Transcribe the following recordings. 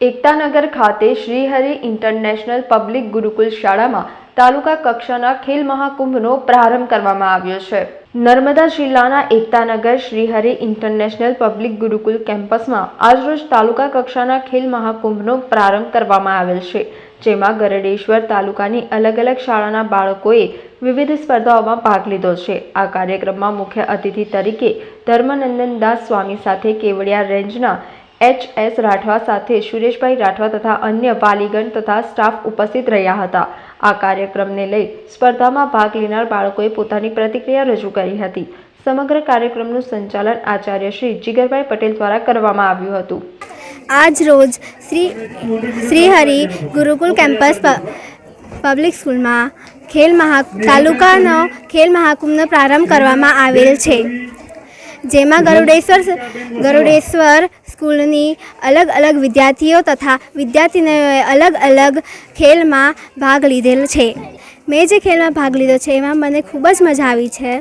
એકતાનગર ખાતે Shrihari international public Gurukul શાળામાં તાલુકા કક્ષાના ખેલ મહાકુંભનો પ્રારંભ કરવામાં આવ્યો છે. નર્મદા જિલ્લાના એકતાનગર શ્રીહરિ ઇન્ટરનેશનલ પબ્લિક ગુરુકુલ કેમ્પસમાં આજરોજ તાલુકા કક્ષાના ખેલ મહાકુંભનો પ્રારંભ કરવામાં આવેલ છે, જેમાં ગરડેશ્વર તાલુકાની અલગ અલગ શાળાના બાળકોએ વિવિધ સ્પર્ધાઓમાં ભાગ લીધો છે. આ કાર્યક્રમમાં મુખ્ય અતિથિ તરીકે ધર્મનંદન દાસ સ્વામી સાથે કેવડિયા રેન્જના એચ એસ રાઠવા સાથે સુરેશભાઈ રાઠવા તથા અન્ય વાલીગણ તથા સ્ટાફ ઉપસ્થિત રહ્યા હતા. આ કાર્યક્રમને લઈ સ્પર્ધામાં ભાગ લેનાર બાળકોએ પોતાની પ્રતિક્રિયા રજૂ કરી હતી. સમગ્ર કાર્યક્રમનું સંચાલન આચાર્ય શ્રી જીગરભાઈ પટેલ દ્વારા કરવામાં આવ્યું હતું. આજ રોજ શ્રી શ્રીહરિ ગુરુકુલ કેમ્પસ પબ્લિક સ્કૂલમાં ખેલ મહા, તાલુકાનો ખેલ મહાકુંભનો પ્રારંભ કરવામાં આવેલ છે. જેમાં ગરુડેશ્વર ગરુડેશ્વર સ્કૂલની અલગ અલગ વિદ્યાર્થીઓ તથા વિદ્યાર્થીનીઓએ અલગ અલગ ખેલમાં ભાગ લીધેલ છે. મેં જે ખેલમાં ભાગ લીધો છે એમાં મને ખૂબ જ મજા આવી છે.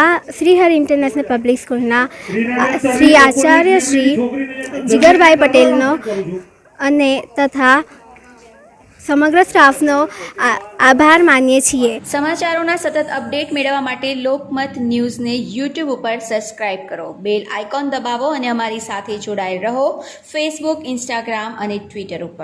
આ શ્રીહરિ ઇન્ટરનેશનલ પબ્લિક સ્કૂલના શ્રી આચાર્ય શ્રી જીગરભાઈ પટેલનો અને તથા સમગ્ર સ્ટાફનો આભાર માનીએ છીએ. સમાચારોના સતત અપડેટ મેળવવા માટે લોકમત ન્યૂઝને યુટ્યુબ ઉપર સબસ્ક્રાઇબ કરો. બેલ આઇકોન દબાવો અને અમારી સાથે જોડાયેલ રહો. ફેસબુક ઇન્સ્ટાગ્રામ અને ટ્વિટર ઉપર.